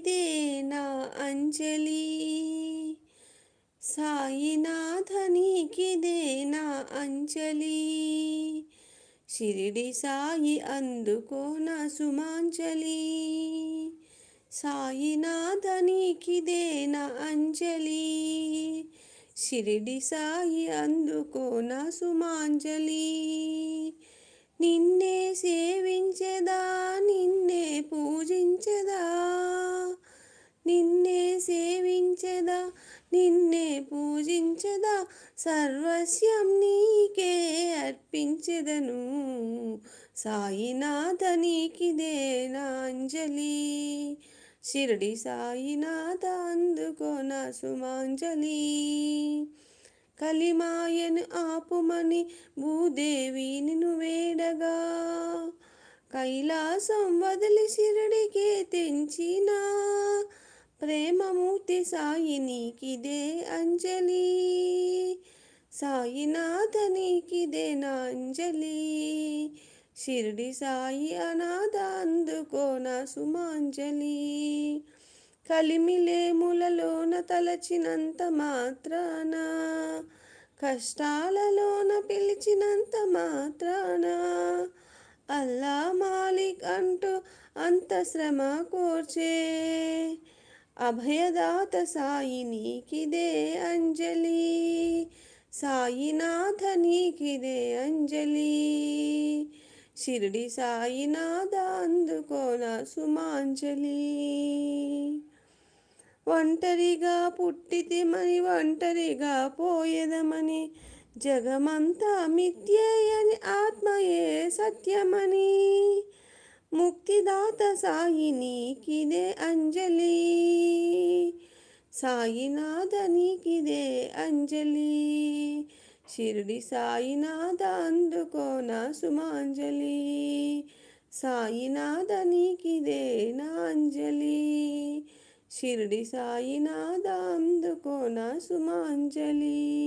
ఇదే నా అంజలి? సాయినాథనికిదే నా అంజలి? షిరిడి సాయి అందుకో నా సుమాంజలి. సాయినాథనికిదే నా అంజలి? షిరిడి సాయి అందుకో నా సుమాంజలి. నిన్నే సేవించేదాని నిన్నే పూజించదా నిన్నే సేవించదా నిన్నే పూజించదా సర్వస్యం నీకే అర్పించదను. సాయినాథ నీకిదే నాంజలి. షిరడి సాయినాథ అందుకో నా సుమాంజలి. కలిమాయను ఆపుమని భూదేవి నిన్ను వేడగా. కైలాసం వదిలి షిరడికే తెంచినా. ప్రేమమూర్తి సాయి నీకిదే అంజలి. సాయినాథ నీకిదే నా అంజలి షిరిడి సాయి అనాథ అందుకో నా సుమాంజలి కలిమిలేములలోన తలచినంత మాత్రాన. కష్టాలలోన పిలిచినంత మాత్రాన. అల్లా మాలిక్ అంటూ అంత శ్రమ కోర్చే. అభయదాత సాయి నీకిదే అంజలి సాయినాథ నీకిదే అంజలి షిరిడి సాయినాథ అందుకోన సుమాంజలి ఒంటరిగా పుట్టితిమని ఒంటరిగా పోయేదమని జగమంతా మిథ్యేయని ఆత్మయే సత్యమని ముక్తిదాత సాయి నీకిదే అంజలి. సాయినాథ నీకిదే అంజలి. షిరిడి సాయినాథ అందుకో నా సుమాంజలి. సాయినాథ నీకిదే నా అంజలి. షిరిడి సాయినాథ అందుకో నా సుమాంజలి.